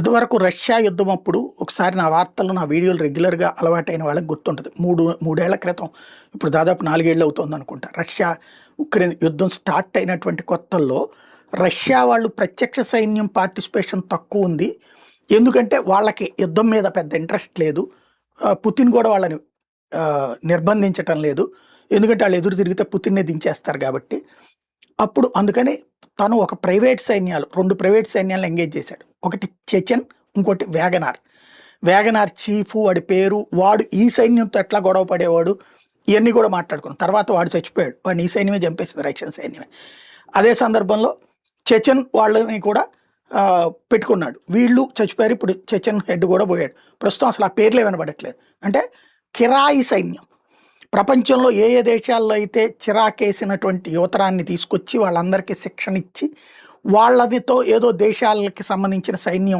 ఇదివరకు రష్యా యుద్ధం అప్పుడు ఒకసారి నా వార్తలు నా వీడియోలు రెగ్యులర్గా అలవాటైన వాళ్ళకి గుర్తుంటుంది. మూడు మూడేళ్ళ క్రితం ఇప్పుడు దాదాపు నాలుగేళ్ళు అవుతుంది అనుకుంటా. రష్యా ఉక్రెయిన్ యుద్ధం స్టార్ట్ అయినటువంటి కొత్తల్లో రష్యా వాళ్ళు ప్రత్యక్ష సైన్యం పార్టిసిపేషన్ తక్కువ ఉంది. ఎందుకంటే వాళ్ళకి యుద్ధం మీద పెద్ద ఇంట్రెస్ట్ లేదు. పుతిన్ కూడా వాళ్ళని నిర్బంధించటం లేదు. ఎందుకంటే వాళ్ళు ఎదురు తిరిగితే పుతిన్నే దించేస్తారు కాబట్టి. అప్పుడు అందుకని తను ఒక ప్రైవేట్ సైన్యాలు రెండు ప్రైవేట్ సైన్యాలను ఎంగేజ్ చేశాడు. ఒకటి చెచెన్ ఇంకోటి వేగనార్ వేగనార్ చీఫ్ వాడి పేరు వాడు ఈ సైన్యంతో ఎట్లా గొడవ పడేవాడు ఇవన్నీ కూడా మాట్లాడుకున్నాం. తర్వాత వాడు చచ్చిపోయాడు. వాడిని ఈ సైన్యమే చంపేసింది రష్యన్ సైన్యమే. అదే సందర్భంలో చెచెన్ వాళ్ళని కూడా పెట్టుకున్నాడు. వీళ్ళు చచ్చిపోయారు ఇప్పుడు చెచెన్ హెడ్ కూడా పోయాడు. ప్రస్తుతం అసలు ఆ పేర్లే వినబడట్లేదు. అంటే కిరాయి సైన్యం. ప్రపంచంలో ఏ ఏ దేశాల్లో అయితే చిరాకేసినటువంటి యువతరాన్ని తీసుకొచ్చి వాళ్ళందరికీ శిక్షణ ఇచ్చి వాళ్ళదితో ఏదో దేశాలకి సంబంధించిన సైన్యం